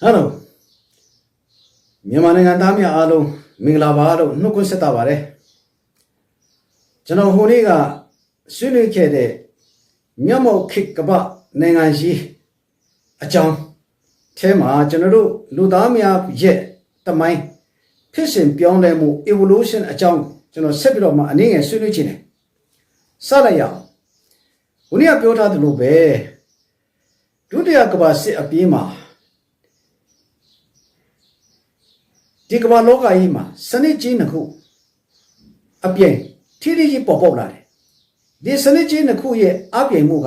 ဟယ်လိုမြန်မာနိုင်ငံသားများအားလုံးမင်္ဂလာပါလို့နှုတ်ခွန်းဆက်တာပါတယ်ကျွန်တော်ဟိုနေ့ကဆွေးနွေးခဲ့တဲ့မြတ်မောက်ခေတ်ကပ္ပနိုင်ငံကြီးအကြောင်းအဲမှာကျွန်တော်တို့လူသားများရဲ့တမိုင်းဖြစ်စဉ်ပြောင်းလဲမှု evolution အကြောင်းကျွန်တော်ဆက်ပြီးတော့မှအနည်းငယ်ဆွေးနွေးခြင်းတယ်စလိုက်ရအောင်ဟိုနေ့ကပြောထားသလိုပဲဒုတိယကမ္ဘာစစ်အပြေးမှာ ဒီကမ္ဘာလောကကြီးမှာစနစ်ကြီးနှစ်ခုအပြိင်ထိထိကြီးပေါ်ပေါက်လာတယ်ဒီစနစ်ကြီးနှစ်ခုရဲ့အပြိင်မှုက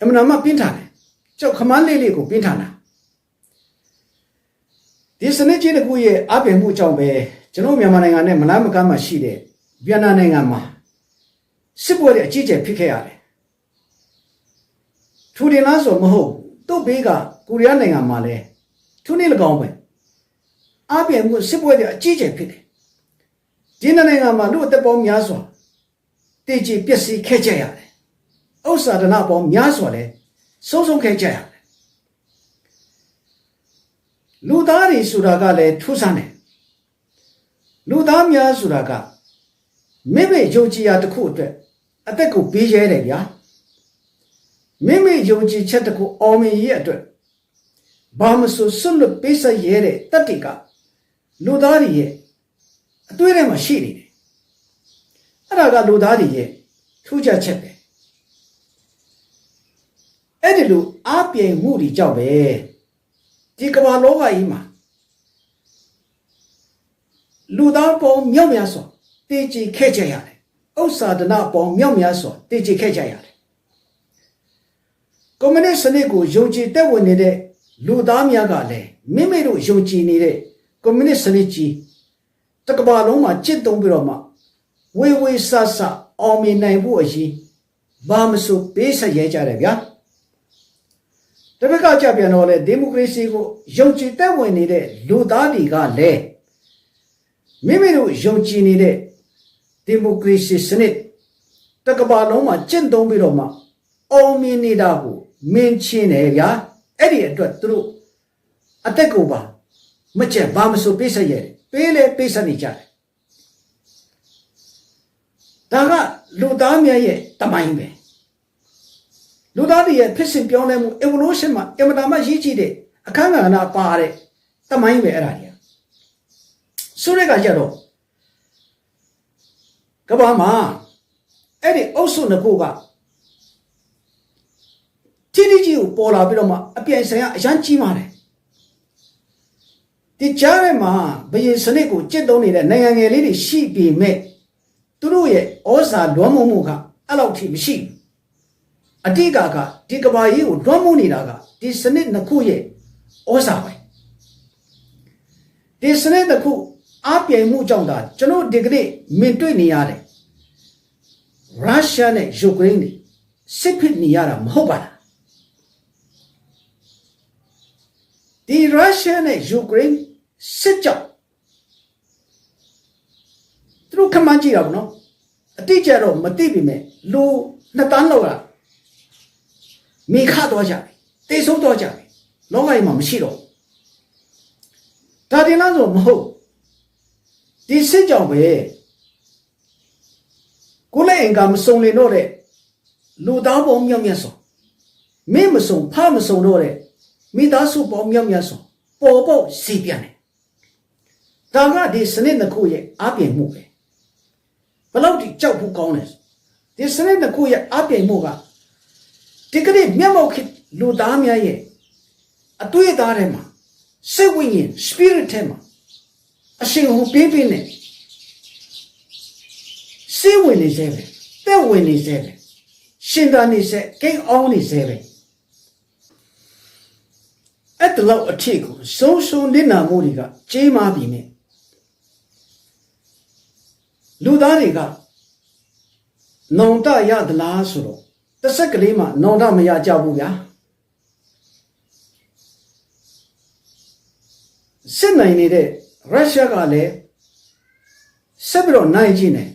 အမှန်တမ်းပြင်းထန်တယ်ကြောက်ခမန်းလေးလေးကိုပြင်းထန်တာဒီစနစ်ကြီးနှစ်ခုရဲ့အပြိင်မှုကြောင့်ပဲကျွန်တော်မြန်မာနိုင်ငံနဲ့မလားမကမ်းမှာရှိတဲ့ဗီယက်နမ်နိုင်ငံမှာစစ်ပွဲတွေအကြီးအကျယ်ဖြစ်ခဲ့ရတယ်ထူတင်လားဆိုမဟုတ်သူ့ဘေးကကိုရီးယားနိုင်ငံမှာလည်းထူနေ၎င်းပဲ အပြင်မှုစစ်ပွဲတွေအကြီးကျယ်ဖြစ်တယ်။ဒီနိုင်ငံမှာလူအသက်ပေါင်းများစွာတည်ကြည်ပျက်စီးခဲ့ကြရတယ်။ဥစ္စာဒနာပေါင်းများစွာလည်းဆုံးဆုံးခဲ့ကြရတယ်။လူသားတွေဆိုတာကလည်းထူးဆန်းတယ်။လူသားများဆိုတာကမိမိယုံကြည်ရာတစ်ခုအတွက်အသက်ကိုပေးရဲတယ်ဗျာ။မိမိယုံကြည်ချက်တစ်ခုအောင်မြင်ရဲ့အတွက်ဘာမဆိုစွန့်လွတ်ပေးဆက်ရဲတဲ့တတ္တိက လူသားတွေရဲ့အတွေ့အထဲမှာရှိနေတယ်အဲ့ဒါကလူသားတွေရဲ့ထူးခြားချက်ပဲအဲ့ဒီလိုအပြိမ်မှုတွေကြောင့်ပဲဒီကမ္ဘာလောကကြီးမှာလူသားပေါင်းမြောက်များစွာတည်ကြည်ခဲ့ကြရတယ်ဥစ္စာဒနာပေါင်းမြောက်များစွာတည်ကြည်ခဲ့ကြရတယ်ကွန်မြူနစ်စနစ်ကိုယုံကြည်တက်ဝင်နေတဲ့လူသားများကလည်းမိမိတို့ယုံကြည်နေတဲ့ ကွန်မြူနစ်စနစ်ကြီးတကဘာလုံးမှာကျင့်သုံးပြီးတော့မှဝေဝေဆဆအောင်မြင်နိုင်ဖို့အရေးဘာမဆိုပေးဆက်ရဲကြတယ်ဗျာတပတ်ကကြပြန်တော့လေဒီမိုကရေစီကိုယုံကြည်သက်ဝင်နေတဲ့လူသားတွေကလည်းမိမိတို့ယုံကြည်နေတဲ့ဒီမိုကရေစီစနစ်တကဘာလုံးမှာကျင့်သုံးပြီးတော့မှအောင်မြင်နေတာကိုမင်းချင်းတယ်ဗျာအဲ့ဒီအတွက်သူတို့အသက်ကိုပါ မကြက်ဘာမဆိုပေးဆက်ရတယ်ပေးလေပေးဆက်နေကြတယ်ဒါကလူသားများရဲ့တမိုင်းပဲလူသားတွေရဲ့ဖြစ်စဉ်ပြောင်းလဲမှု evolution မှာအင်မတန်မှရည်ကြည့်တဲ့အခန်းကဏ္ဍပါတဲ့တမိုင်းပဲအဲ့ဒါကြီးဆိုတဲ့ကကြတော့ကဘာမှာအဲ့ဒီအုပ်စုနှစ်ခုကတိတိကြီးကိုပေါ်လာပြီးတော့မှအပြိုင်ဆိုင်ကအရန်ကြီးမာတယ် ဒီကြားထဲမှာဘယင်စနစ်ကိုကြစ်သုံးနေတဲ့နိုင်ငံငယ်လေးတွေရှိပေမဲ့သူတို့ရဲ့ဩဇာလွှမ်းမိုးမှုကအဲ့လောက်ထိမရှိဘူးအတိကကဒီကဘာကြီးကိုလွှမ်းမိုးနေတာကဒီစနစ်နှစ်ခုရဲ့ဩဇာပဲဒီစနစ်တစ်ခုအပြိုင်မှုကြောင့်ဒါကျွန်တော်ဒီကနေ့မင်တွေ့နေရတယ်ရုရှားနဲ့ယူကရိန်းတွေစစ်ဖြစ်နေရတာမဟုတ်ပါလား ဒီရုရှားနဲ့ယူကရိန်းစစ်ကြောင့်သူတို့ခမန်းကြည့်တာဗောနော်အတိအကျတော့မသိပြီမဲ့လူနှစ်တန်းလောက်ကမိခသွားကြပြီတေဆုံးသွားကြပြီလောကကြီးမှာမရှိတော့ဒါတင်လားဆိုမဟုတ်ဒီစစ်ကြောင့်ပဲကိုယ်လည်းအင်္ဂါမစုံလင်တော့တဲ့လူသားပေါင်းမြောက်မြတ်စွာမင်းမစုံဖမစုံတော့တဲ့ မိသားစုပေါင်းမြောက်မြတ်စွာပေါ်ပေါက်စီပြန်တယ်ဒါကဒီစနစ်တစ်ခုရဲ့အပြိမ်မှုပဲဘယ်လောက်ထိကြောက်ဖို့ကောင်းလဲဒီစနစ်တစ်ခုရဲ့အပြိမ်မှုကဒီကနေ့မျက်မှောက်ခေတ်လူသားများရဲ့အတွေ့အသားထဲမှာစိတ်ဝိညာဉ် spirit ထဲမှာအရှင်ဟူပြင်းပြင်းနဲ့စိတ်ဝင်နေစေပဲတက်ဝင်နေစေပဲရှင်သာနေစေကိန်းအောင်နေစေပဲအဲ့ တလောက်အထစ်ကိုဆုံးရှုံးနေတာမှုတွေကကြေးမာပြီနဲ့လူသားတွေကနောင်တရသလားဆိုတော့တစ်ဆက်ကလေးမှနောင်တမရကြဘူးဗျာစစ်နိုင်နေတဲ့ရုရှားကလည်းဆက်ပြီးတော့နိုင်ခြင်းတယ်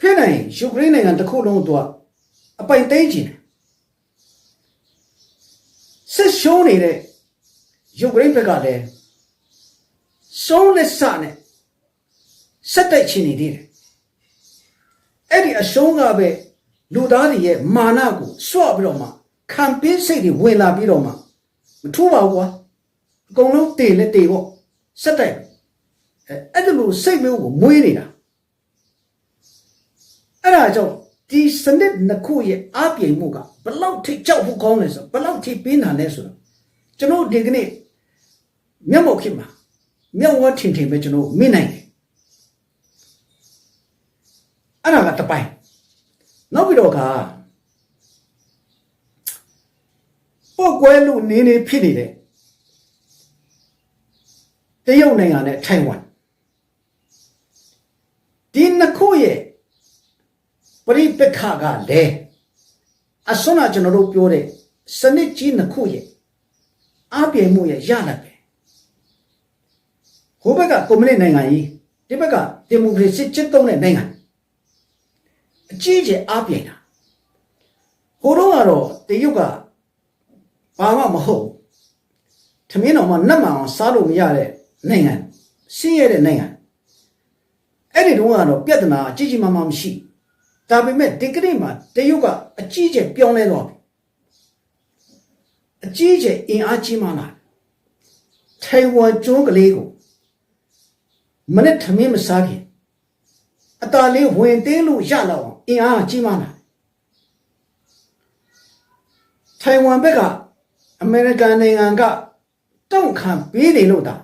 ဖြစ်နိုင်ယူကရိန်းနိုင်ငံတစ်ခုလုံးတော့အပိုင်သိမ်းခြင်းတယ်စစ်ရှုံးနေတဲ့ ယူကရိန်းဘက်ကလည်းစုံးလက်စနဲ့ဆက်တိုက်ချင်နေသေးတယ်အဲ့ဒီအရှုံးကပဲလူသားတွေရဲ့မာနကိုစွတ်ပြီးတော့မှခံပင်းစိတ်တွေဝင်လာပြီးတော့မှမထူးပါဘူးကွာအကုန်လုံးတေလက်တေပေါ့ဆက်တိုက်အဲအဲ့ဒါလို့စိတ်မျိုးကိုမွေးနေတာအဲ့ဒါကြောင့်ဒီစနစ်နှစ်ခုရဲ့အပြိမ်မှုကဘလောက်ထိကြောက်ဖို့ကောင်းလဲဆိုဘလောက်ထိပြင်းထန်လဲဆိုတော့ကျွန်တော်ဒီကနေ့ မျက်မှောက်ခေတ်မှာမျက်ဝါးထင်ထင်ပဲကျွန်တော်မြင်နိုင်တယ်အဲ့ဒါကတစ်ပိုင်းနောက်ပြီးတော့ကပုတ်ကွဲလို့နေနေဖြစ်နေတဲ့တရုတ်နိုင်ငံနဲ့ထိုင်ဝမ်ဒီနှစ်ခုရဲ့ပရိပက္ခကလည်းအစွမ်းကကျွန်တော်တို့ပြောတဲ့စနစ်ကြီးနှစ်ခုရဲ့အပြည့်မှုရဲ့ရလာပဲ ဟိုဘက်ကကွန်မြူနစ်နိုင်ငံကြီးဒီဘက်ကဒီမိုကရေစီကျင့်သုံးတဲ့နိုင်ငံအကြီးကျယ်အပြည့်တာဟိုတော့ကတော့တရုတ်ကဘာမှမဟုတ်ထမင်းတော်မှနတ်မှန်အောင်စားလို့မရတဲ့နိုင်ငံဆင်းရဲတဲ့နိုင်ငံအဲ့ဒီတုန်းကတော့ပြဿနာအကြီးကြီးမားမားမရှိဒါပေမဲ့ဒီကနေ့မှာတရုတ်ကအကြီးကျယ်ပြောင်းလဲတော့ပြီအကြီးကျယ်အင်အားကြီးမားလာထိုင်ဝမ်ကျွန်းကလေးကို မနဲ့ထမင်းမစားခင်အတားလေးဝင်သေးလို့ရလောက်အောင်အင်အားကြီးမားလာထိုင်ဝမ်ဘက်ကအမေရိကန်နိုင်ငံကတောင့်ခံပေးနေလို့တာ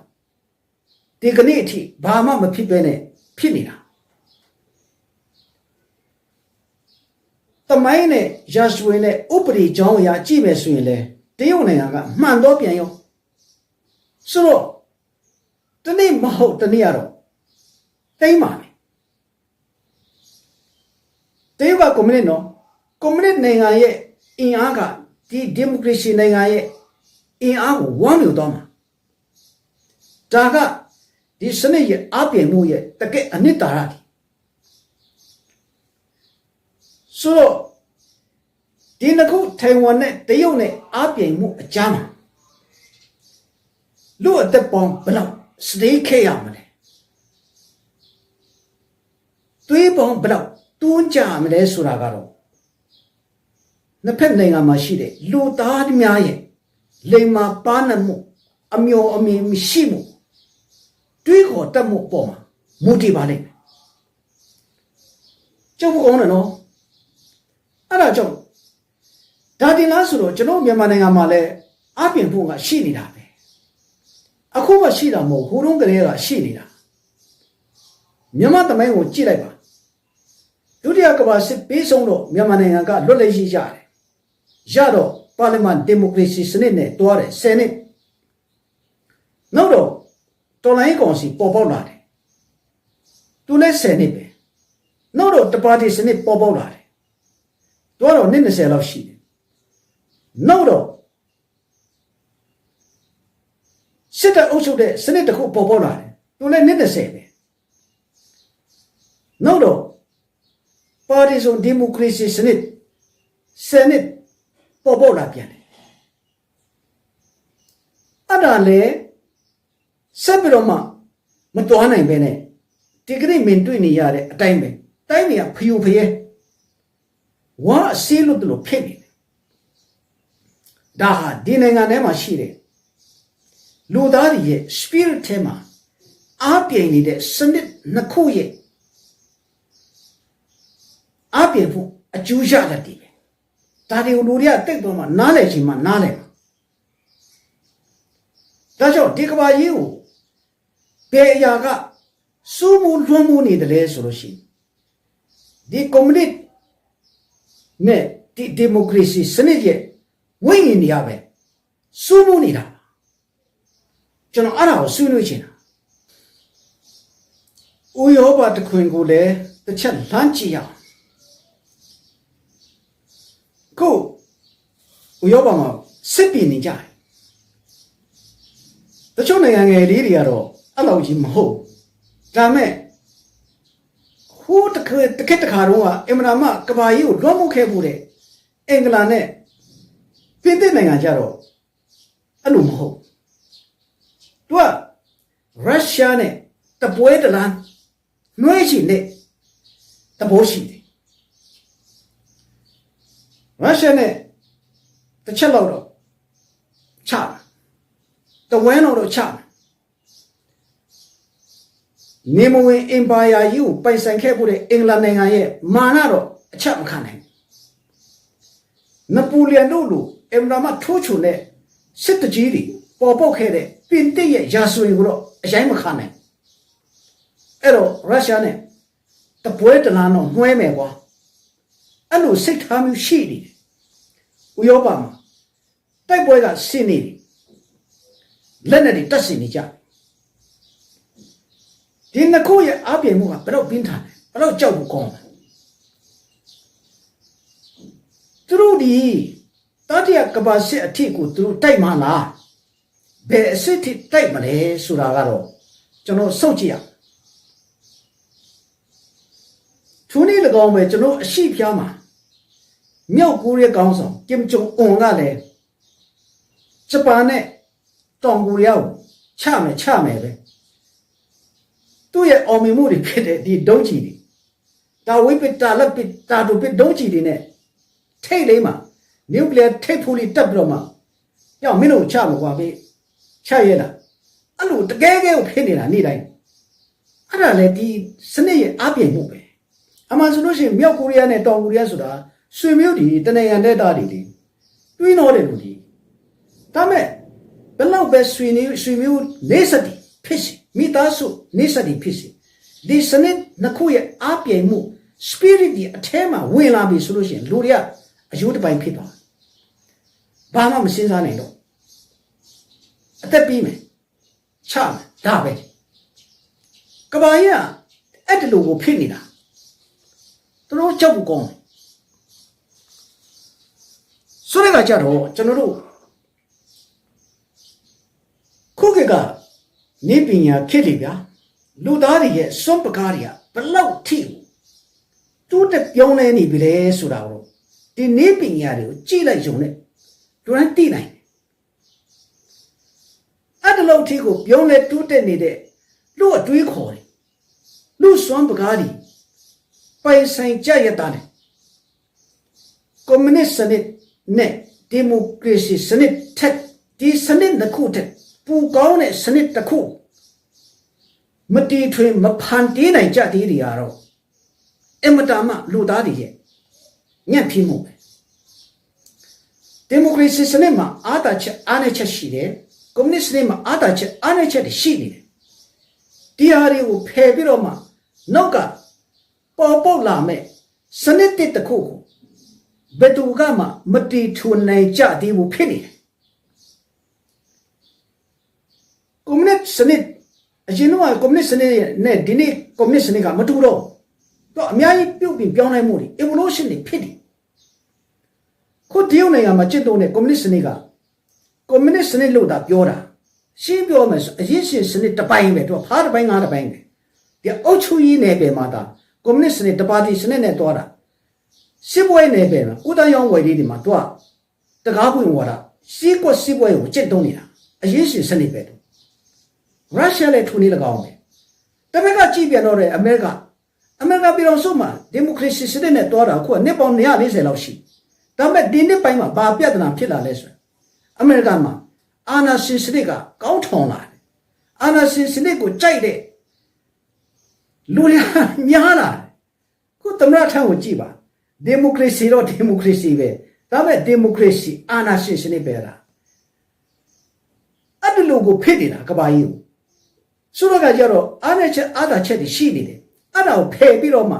ဒီကနေ့အထိဘာမှမဖြစ်ပဲနဲ့ဖြစ်နေတာတမိုင်းနဲ့ရာဇဝင်နဲ့ဥပဒေကြောင်းအရာကြည့်မယ်ဆိုရင်လေတရုတ်နိုင်ငံကမှန်တော့ပြန်ရောဆိုတော့တနေ့မဟုတ်တနေ့ကတော့ တိမ့်ပါမယ်တရုတ်ကကွန်မြူနစ်နော်ကွန်မြူနစ်နိုင်ငံရဲ့အင်အားကဒီဒီမိုကရေစီနိုင်ငံရဲ့အင်အားကိုဝမ်းမြောက်သွားမှာဒါကဒီစနစ်ရဲ့အပြည့်မှုရဲ့တကယ့်အနှစ်သာရဒီဆိုတော့ဒီနှစ်ခုထိုင်ဝမ်နဲ့တရုတ်နဲ့အပြည့်မှုအကြမ်းမှာလူအသက်ပေါင်းဘယ်လောက်စတေးခဲ့ရမလဲ သွေးပေါင်းဘယ်လောက်တွန်းကြမလဲဆိုတာကတော့နှစ်ဖက်နိုင်ငံမှာရှိတဲ့လူသားများရဲ့လိမ္မာပါနမှုအမျော်အမြင်မရှိမှုတွေးခေါ်တတ်မှုပေါ်မှာမူတည်ပါလိမ့်မယ်ကြောက်ဖို့ကောင်းတယ်နော်အဲ့ဒါကြောင့်ဒါတင်လားဆိုတော့ကျွန်တော်မြန်မာနိုင်ငံမှာလည်းအပြင်ဖို့ကရှိနေတာပဲအခုမှရှိတာမဟုတ်ဟိုတုန်းကလေးကရှိနေတာမြန်မာတမိုင်းကိုကြည့်လိုက်ပါ ဒုတိယကမ္ဘာစစ်ပြီးဆုံးတော့မြန်မာနိုင်ငံကလွတ်လပ်ရေးရတယ်ရတော့ပါလီမန်ဒီမိုကရေစီစနစ်နဲ့တွားတယ်ဆယ်နှစ်နောက်တော့တော်လိုင်းကောင်စီပေါ်ပေါက်လာတယ်သူလည်းဆယ်နှစ်ပဲနောက်တော့တပါတီစနစ်ပေါ်ပေါက်လာတယ်တွားတော့နှစ်20လောက်ရှိတယ်နောက်တော့စစ်တပ်အုပ်ချုပ်တဲ့စနစ်တစ်ခုပေါ်ပေါက်လာတယ်သူလည်းနှစ်20ပဲနောက်တော့ ပါတီစုံဒီမိုကရေစီစနစ်စနစ်ပေါ်ပေါ်လာပြန်တယ်အဲ့ဒါလေဆက်ပြီးတော့မှမတွားနိုင်ပဲနဲ့ဒီကနေ့မင်းတွေ့နေရတဲ့အတိုင်းပဲတိုင်းတွေကဖျူဖျဲဝါအစည်းလို့တို့ဖြစ်နေတယ်ဒါဟာဒီနိုင်ငံထဲမှာရှိတဲ့လူသားတွေရဲ့ spirit ထဲမှာအားပြိန်နေတဲ့စနစ်နှစ်ခုရဲ့ အားပြိန်ဖို့အကျိုးရတတ်တယ်ဒါတွေကိုလူတွေကတိတ်တော့မှနားလည်ချင်မှနားလည်မှာဒါကြောင့်ဒီကဘာကြီးကိုဘယ်အရာကစိုးမိုးလွှမ်းမိုးနေတယ်လဲဆိုလို့ရှိရင်ဒီကွန်မြူနစ်နဲ့ဒီဒီမိုကရေစီစနစ်ရဲ့ဝိညာဉ်တွေရပဲစိုးမိုးနေတာကျွန်တော်အဲ့ဒါကိုဆွေးနွေးချင်တာဥယောဘတခွင်ကိုလည်းတစ်ချက်လမ်းကြည့်ရအောင် ခုဥရောပမှာစစ်ပြင်းနေကြတယ်တချို့နိုင်ငံငယ်လေးတွေကတော့အဲ့လောက်ကြီးမဟုတ်ဒါမဲ့ဟိုးတခါတခက်တခါတော့ကအင်မနာမကဘာကြီးကိုလွှမ်းမိုးခဲ့ဖို့တဲ့အင်္ဂလန်နဲ့ပြင်သစ်နိုင်ငံကြတော့အဲ့လိုမဟုတ်သူကရုရှားနဲ့တပွဲတလားနှွှဲချင်တဲ့တဘောရှိတယ် ရုရှားနဲ့တစ်ချက်လောက်တော့ချတယ်တဝဲတော့တော့ချတယ်နေမဝင်အင်ပါယာကြီးကိုပိုင်ဆိုင်ခဲ့ဖို့တဲ့အင်္ဂလန်နိုင်ငံရဲ့မာနတော့အချက်မခံနိုင်ဘူးနပိုလီယံတို့လိုအင်မရာမထိုးချုံတဲ့စစ်တကြီးတွေပေါ်ပေါက်ခဲ့တဲ့ပင်တစ်ရဲ့ရာဇဝင်ကိုတော့အရင်မခံနိုင်အဲ့တော့ရုရှားနဲ့တပွဲတလားတော့နှွှဲမယ်ကွာ အဲ့လိုစိတ်ထားမျိုးရှိနေတယ်ဥရောပမှာတိုက်ပွဲကဆင်းနေတယ်လက်နဲ့တွေတက်ဆင်နေကြဒီနှစ်ခုရဲ့အပြိုင်မှုကဘယ်တော့ပြင်းထန်လဲဘယ်တော့ကြောက်ဖို့ကောင်းလဲသူတို့ဒီတတိယကဘာစစ်အထစ်ကိုသူတို့တိုက်မှလားဘယ်အစစ်ထိတိုက်မလဲဆိုတာကတော့ကျွန်တော်စောင့်ကြည့်ရသူနေ့၎င်းပဲကျွန်တော်အရှိဖျားမှာ မြောက်ကိုရီးယားကောင်းဆောင်ကင်ဂျုံအွန်ကလည်းဂျပန်နဲ့တောင်ကိုရီးယားကိုချမယ်ချမယ်ပဲသူ့ရဲ့အောင်မြင်မှုတွေဖြစ်တဲ့ဒီဒုံးချီတွေတာဝိပတာလက်ပတာဒုပဒုံးချီတွေနဲ့ထိတ်လေးမှာနျူကလ িয়ার ထိတ်ဖူးလေးတက်ပြီးတော့မှကြောက်မင်းတို့ချမှာကွာဘေးချရဲလားအဲ့လိုတကယ်ကဲကိုဖြစ်နေတာနေ့တိုင်းအဲ့ဒါလေဒီစနစ်ရဲ့အပြည့်မှုပဲအမှန်ဆိုလို့ရှိရင်မြောက်ကိုရီးယားနဲ့တောင်ကိုရီးယားဆိုတာ ဆွေမျိုးဒီတနေရန်တဲ့တာတွေလေတွင်းတော်တယ်လို့ဒီဒါမဲ့ဘယ်လောက်ပဲဆွေမျိုးဆွေမျိုးနေစတိဖြစ်စီမိသားစုနေစတိဖြစ်စီဒီစနစ်နှစ်ခုရဲ့အပြည့်မှု spirit ဒီအထဲမှာဝင်လာပြီဆိုလို့ရှိရင်လူတွေကအယုတစ်ပိုင်းဖြစ်သွားဘာမှမစဉ်းစားနိုင်တော့အသက်ပြီးမယ်ချမယ်ဒါပဲကဘာကြီးကအဲ့တလူကိုဖြစ်နေတာသူတို့ကြောက်ဖို့ကောင်းတယ် ဆိုရကကြတော့ကျွန်တော်တို့ခုခေတ်ကနေပညာခေတ်တွေဗျာလူသားတွေရဲ့စွန့်ပကားတွေကဘလောက်ထိတိုးတက်ပြောင်းလဲနေပြီလဲဆိုတာကိုဒီနေပညာတွေကိုကြည့်လိုက်ရုံနဲ့တို့တိုင်းသိနိုင်တယ်အဲ့ဒီလောက်ထိကိုပြောင်းလဲတိုးတက်နေတဲ့လူအတွေးခေါ်တယ်လူစွန့်ပကားတွေပိုင်ဆိုင်ကြရတာတယ်ကွန်မြူနစ်စနစ် နဲ့ဒီမိုကရေစီစနစ်ထက်ဒီစနစ်တစ်ခုထက်ပူကောင်းတဲ့စနစ်တစ်ခုမတီထွင်မဖန်တီးနိုင်ကြသေးတွေကတော့အမတားမလူသားတွေရဲ့ညံ့ဖိမှုပဲဒီမိုကရေစီစနစ်မှာအာသာချက်အားနည်းချက်ရှိတယ်ကွန်မြူနစ်စနစ်မှာအာသာချက်အားနည်းချက်တွေရှိနေတယ်ဒီဟာတွေကိုဖယ်ပြီးတော့မှနောက်ကပေါ်ပေါက်လာမဲ့စနစ်တစ်ခုကို ဘယ်သူကမှမတီထွင်နိုင်ကြသေးဘူးဖြစ်နေတယ်ကွန်မြူနစ်စနစ်အရင်တော့ကွန်မြူနစ်စနစ်နဲ့ဒီနေ့ကွန်မြူနစ်စနစ်ကမတူတော့တော့အများကြီးပြုတ်ပြီးပြောင်းလဲမှုတွေ evolution တွေဖြစ်တယ်ခုတရုတ်နိုင်ငံမှာကျင့်သုံးတဲ့ကွန်မြူနစ်စနစ်ကကွန်မြူနစ်စနစ်လို့သာပြောတာရှင်းပြောမယ်ဆိုအရင်ရှင်စနစ်တစ်ပိုင်းပဲသူကဖားတစ်ပိုင်းငါးတစ်ပိုင်းပဲဒီအုတ်ချူကြီးနယ်ပယ်မှာဒါကွန်မြူနစ်စနစ်တပါတီစနစ်နဲ့တွားတာ စစ်ပွဲနယ်ပယ်မှာကုသရောင်းဝယ်လေးတွေမှာတွားတကားပွင့်ဝါတာစီးကွက်စီးပွဲကိုကျင့်သုံးနေတာအရင်ရှင်စနစ်ပဲရုရှားလည်းထုံနေလကောင်းပဲတပည့်ကကြည့်ပြန်တော့တဲ့အမေရိကအမေရိကပြည်တော်စုမှာဒီမိုကရေစီစနစ်နဲ့တွားတာအခုကနှစ်ပေါင်း140လောက်ရှိဒါပေမဲ့ဒီနှစ်ပိုင်းမှာဘာပြဿနာဖြစ်လာလဲဆိုရင်အမေရိကန်မှာအာဏာရှင်စနစ်ကကောင်းထောင်လာတယ်အာဏာရှင်စနစ်ကိုကြိုက်တဲ့လူတွေများလာတယ်ခုသမရထံကိုကြည့်ပါ ဒီမိုကရေစီတော့ဒီမိုကရေစီပဲဒါပေမဲ့ဒီမိုကရေစီအာဏာရှင်စနစ်ပဲလားအဲ့ဒီလိုကိုဖြစ်နေတာကဘာကြီးကိုဆိုတော့ကကြတော့အားနဲ့ချက်အားသာချက်တွေရှိနေတယ်အဲ့ဒါကိုဖယ်ပြီးတော့မှ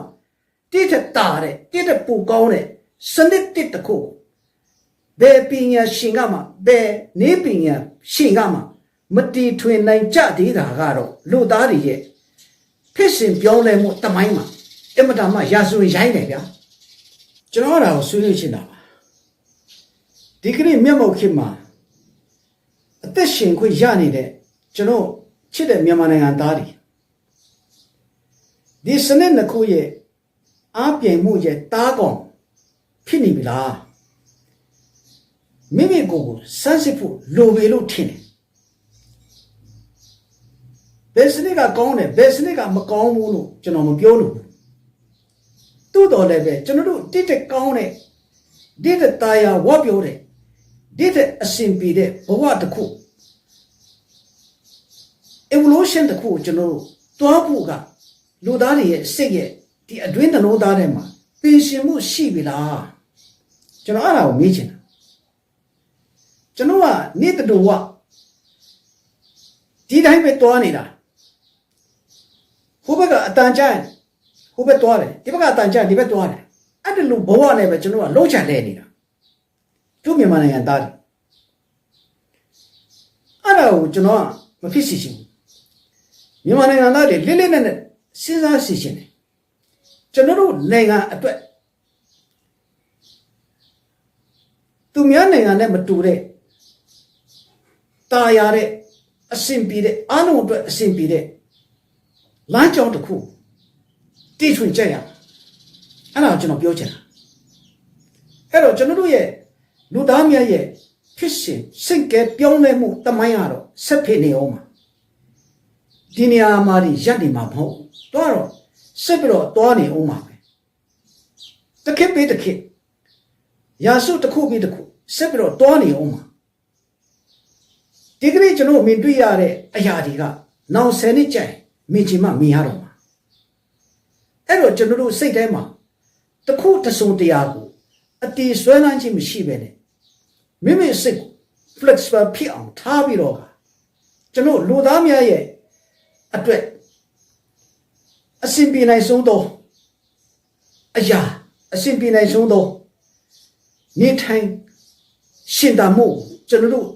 တိထက်တာတဲ့တိထက်ပူကောင်းတဲ့စနစ်တစ်တစ်ခုဘယ်ပညာရှင်ကမှဘယ်နေပညာရှင်ကမှမတီထွင်နိုင်ကြသေးတာကတော့လူသားတွေရဲ့ဖြစ်စဉ်ပြောင်းလဲမှုတမိုင်းမှာအမတန်မှရာဇဝင်ရိုင်းတယ်ဗျာ ကျွန်တော်အဲ့ဒါကိုဆွေးနွေးချင်တာပါဒီကနေ့မျက်မှောက်ခေတ်မှာအသက်ရှင်ခွင့်ရနေတဲ့ကျွန်တော်ချစ်တဲ့မြန်မာနိုင်ငံသားတွေဒီစနစ်နှစ်ခုရဲ့အားပြိုင်မှုရဲ့တားကောင်ဖြစ်နေပြီလားမိမိကိုယ်ကိုစမ်းစစ်ဖို့လိုပေလို့ထင်တယ်ယ်စနစ်ကကောင်းတယ်ဘယ်စနစ်ကမကောင်းဘူးလို့ကျွန်တော်မပြောလို့ဘူး သို့တော်လည်းပဲကျွန်တော်တို့တိတက်ကောင်းတဲ့တိတက်တာယာဝတ်ပြောတဲ့တိတက်အရှင်ပြေတဲ့ဘဝတစ်ခု evolution တစ်ခုကိုကျွန်တော်တို့တွားဖို့ကလူသားတွေရဲ့စိတ်ရဲ့ဒီအတွင်းသလုံးသားထဲမှာပင်ရှင်မှုရှိပြီလားကျွန်တော်အဲ့ဒါကိုမေးချင်တာကျွန်တော်ကနေ့တတော်ကဒီတိုင်းပဲတွားနေတာဟိုဘက်ကအတန်ကြိုင် ဟိုဘက်တွားတယ်ဒီဘက်ကအတန်ကြိုင်ဒီဘက်တွားတယ်အဲ့ဒီလိုဘဝနဲ့ပဲကျွန်တော်ကလုံးချလဲနေတာသူမြန်မာနိုင်ငံသားတွေအဲ့ဒါကိုကျွန်တော်ကမဖြစ်စီချင်ဘူးမြန်မာနိုင်ငံသားတွေလေးလေးနက်နက်စဉ်းစားစီရှင်တယ်ကျွန်တော်တို့နိုင်ငံအတွက်သူများနိုင်ငံနဲ့မတူတဲ့ตาရတဲ့အဆင်ပြေတဲ့အားလုံးအတွက်အဆင်ပြေတဲ့လမ်းကြောင်းတစ်ခု တည်ထွင်ကြရအောင်အဲ့ဒါကိုကျွန်တော်ပြောချင်တာအဲ့တော့ကျွန်တော်တို့ရဲ့လူသားများရဲ့ဖြစ်စဉ်စိတ်ကဲပြောင်းလဲမှုတမိုင်းကတော့ဆက်ဖြစ်နေအောင်ပါဒီနေရာမှာဒီရက်နေမှာမဟုတ်ဘူးတော့တော့စစ်ပြီးတော့တွားနေအောင်ပါပဲတစ်ခစ်ပြီးတစ်ခစ်ရာစုတစ်ခုပြီးတစ်ခုစစ်ပြီးတော့တွားနေအောင်ပါဒီကနေ့ကျွန်တော်မြင်တွေ့ရတဲ့အရာတွေကနောက်10နှစ်ကျရင်မြင်ချင်မှမြင်ရတော့မှာ အဲ့တော့ကျွန်တော်တို့စိတ်ထဲမှာတစ်ခုတစ်စုံတရာကိုအတီးဆွဲလန်းခြင်းမရှိပဲနဲ့မိမိစိတ်ကို flexible ဖြစ်အောင်ထားပြီးတော့ကကျွန်တော်လူသားများရဲ့အတွက်အစဉ်ပြေနိုင်ဆုံးသောအရာအစဉ်ပြေနိုင်ဆုံးသောနေထိုင်ရှင်တာမှုကျွန်တော်တို့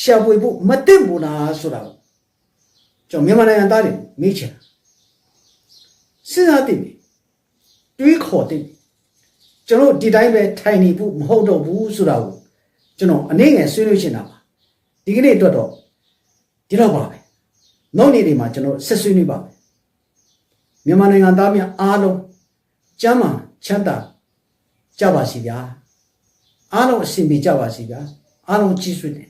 ရှာဖွေဖို့မတင်ဘူးလားဆိုတာကိုကျွန်တော်မြန်မာနိုင်ငံသားတွေမေးချင်တာစဉ်းစားသိပြီ တွေးခေါ်သိပြီကျွန်တော်တို့ဒီတိုင်းပဲထိုင်နေဖို့မဟုတ်တော့ဘူးဆိုတာကိုကျွန်တော်အနေငယ်ဆွေးနွေးချင်တာပါဒီကနေ့အတွက်တော့ဒီတော့ပါပဲနောက်နေ့တွေမှာကျွန်တော်ဆက်ဆွေးနွေးပါမယ်မြန်မာနိုင်ငံသားများအားလုံးကျမ်းမာချမ်းသာကြပါစီဗျာအားလုံးအဆင်ပြေကြပါစီဗျာအားလုံးကြည့်ဆွေးတယ်